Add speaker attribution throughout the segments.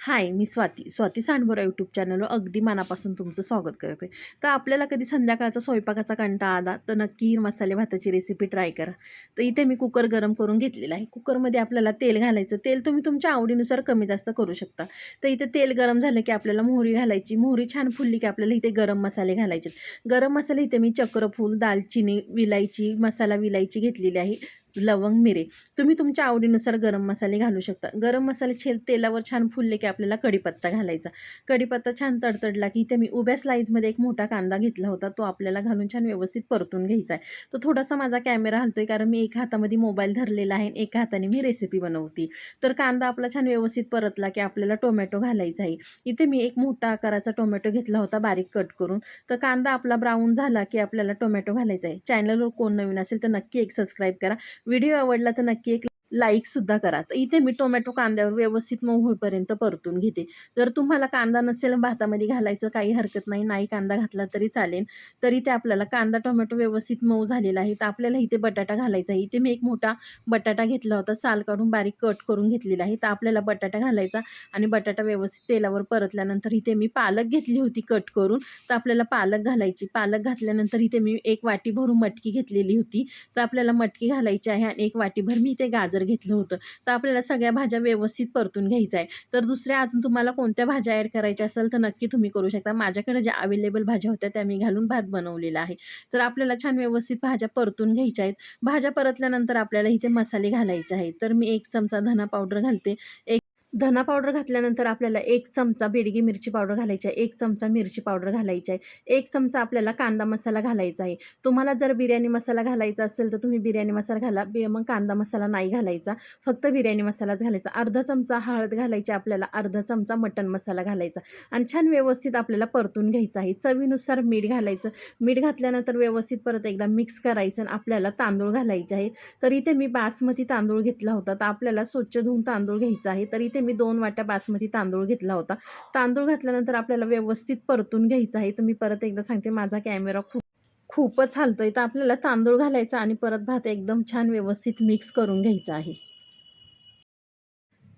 Speaker 1: हाय मी स्वाती. स्वाती सांडबोरा यूट्यूब चॅनलवर अगदी मनापासून तुमचं स्वागत करते. तर आपल्याला कधी संध्याकाळचा स्वयंपाकाचा कंटाळा आला तर नक्की मसाले भाताची रेसिपी ट्राय करा. तर इथे मी कुकर गरम करून घेतलेला आहे. कुकरमध्ये आपल्याला तेल घालायचं. तेल तुम्ही तुमच्या आवडीनुसार कमी जास्त करू शकता. तर इथे तेल गरम झालं की आपल्याला मोहरी घालायची. मोहरी छान फुलली की आपल्याला इथे गरम मसाले घालायचे गरम मसाले इथे मी चक्रफूल दालचिनी विलायची मसाला विलायची घेतलेली आहे. लवंग मिरे. तुम्ही तुमच्या आवडीनुसार गरम मसाले घालू शकता. गरम मसाले छे तेलावर छान फुलले की आपल्याला कढीपत्ता घालायचा. कढीपत्ता छान तडतडला की इथे मी उभ्या स्लाईजमध्ये एक मोठा कांदा घेतला होता. तो आपल्याला घालून छान व्यवस्थित परतून घ्यायचा आहे. तो थोडासा माझा कॅमेरा हलतोय कारण मी एका हातामध्ये मोबाईल धरलेला आहे. आणि एका हाताने मी रेसिपी बनवते. तर कांदा आपला छान व्यवस्थित परतला की आपल्याला टोमॅटो घालायचा आहे. इथे मी एक मोठा आकाराचा टोमॅटो घेतला होता बारीक कट करून. तर कांदा आपला ब्राऊन झाला की आपल्याला टोमॅटो घालायचा आहे. चॅनलवर कोण नवीन असेल तर नक्की एक सबस्क्राईब करा. व्हिडिओ आवडला तर नक्की एक लाईकसुद्धा करा. तर इथे मी टोमॅटो कांद्यावर व्यवस्थित मऊ होईपर्यंत परतून घेते. जर तुम्हाला कांदा नसेल भातामध्ये घालायचं काही हरकत नाही नाही कांदा घातला तरी चालेल. तरी ते आपल्याला कांदा टोमॅटो व्यवस्थित मऊ झालेला आहे. तर आपल्याला इथे बटाटा घालायचा आहे. इथे मी एक मोठा बटाटा घेतला होता. साल काढून बारीक कट करून घेतलेला आहे. तर आपल्याला बटाटा घालायचा आणि बटाटा व्यवस्थित तेलावर परतल्यानंतर इथे मी पालक घेतली होती कट करून. तर आपल्याला पालक घालायची. पालक घातल्यानंतर इथे मी एक वाटी भरून मटकी घेतलेली होती. तर आपल्याला मटकी घालायची आहे आणि एक वाटीभर मी इथे गाजर जर घेतलं होतं तर आपल्याला सगळ्या भाज्या व्यवस्थित परतून घ्यायच्या आहे. तर दुसऱ्या अजून तुम्हाला कोणत्या भाज्या ॲड करायच्या असेल तर नक्की तुम्ही करू शकता. माझ्याकडे ज्या अवेलेबल भाज्या होत्या त्या मी घालून भात बनवलेला आहे. तर आपल्याला छान व्यवस्थित भाज्या परतून घ्यायच्या आहेत. भाज्या परतल्यानंतर आपल्याला इथे मसाले घालायचे आहेत. तर मी एक चमचा धना पावडर घालते. एक धना पावडर घातल्यानंतर आपल्याला एक चमचा बेडगी मिरची पावडर घालायची आहे एक चमचा मिरची पावडर घालायची आहे एक चमचा आपल्याला कांदा मसाला घालायचा आहे. तुम्हाला जर बिर्याणी मसाला घालायचा असेल तर तुम्ही बिर्याणी मसाला घाला बे मग कांदा मसाला नाही घालायचा फक्त बिर्याणी मसालाच घालायचा. अर्धा चमचा हळद घालायची आपल्याला अर्धा चमचा मटण मसाला घालायचा आणि छान व्यवस्थित आपल्याला परतून घ्यायचा आहे. चवीनुसार मीठ घालायचं मीठ घातल्यानंतर व्यवस्थित परत एकदा मिक्स करायचं आणि आपल्याला तांदूळ घालायचे आहे तर इथे मी बासमती तांदूळ घेतला होता तर आपल्याला स्वच्छ धुवून तांदूळ घ्यायचा आहे. तर इथे मी दोन वाट्या बासमती तांदूळ घेतला होता. तांदूळ घातल्यानंतर आपल्याला व्यवस्थित परतून घ्यायचं आहे. तर मी परत एकदा सांगते माझा कॅमेरा खूप खूपच हालतोय. तर आपल्याला तांदूळ घालायचा आणि परत भात एकदम छान व्यवस्थित मिक्स करून घ्यायचा आहे.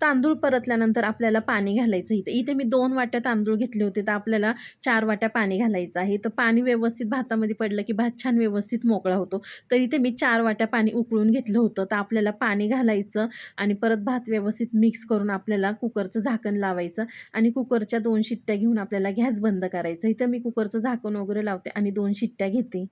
Speaker 1: तांदूळ परतल्यानंतर आपल्याला पाणी घालायचं इथे इथे मी दोन वाट्या तांदूळ घेतले होते. तर आपल्याला चार वाट्या पाणी घालायचं आहे. तर पाणी व्यवस्थित भातामध्ये पडलं की भात छान व्यवस्थित मोकळा होतो. तर इथे मी चार वाट्या पाणी उकळून घेतलं होतं. तर आपल्याला पाणी घालायचं आणि परत भात व्यवस्थित मिक्स करून आपल्याला कुकरचं झाकण लावायचं आणि कुकरच्या दोन शिट्ट्या घेऊन आपल्याला गॅस बंद करायचं. इथं मी कुकरचं झाकण वगैरे लावते आणि दोन शिट्ट्या घेते.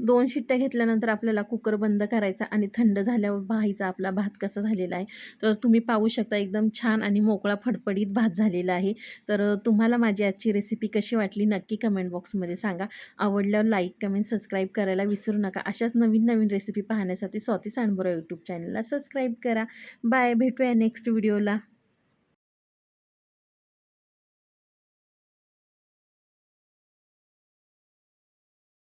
Speaker 1: दोन शिट्ट्या घेतल्यानंतर आपल्याला कुकर बंद करायचा आणि थंड झाल्यावर पाहायचा आपला भात कसा झालेला आहे. तर तुम्ही पाहू शकता एकदम छान आणि मोकळा फडफडीत भात झालेला आहे. तर तुम्हाला माझी आजची रेसिपी कशी वाटली नक्की कमेंट बॉक्समध्ये सांगा. आवडल्यावर लाईक कमेंट सबस्क्राईब करायला विसरू नका. अशाच नवीन नवीन रेसिपी पाहण्यासाठी स्वाती सांडबोरा यूट्यूब चॅनलला सबस्क्राईब करा. बाय भेटूया नेक्स्ट व्हिडिओला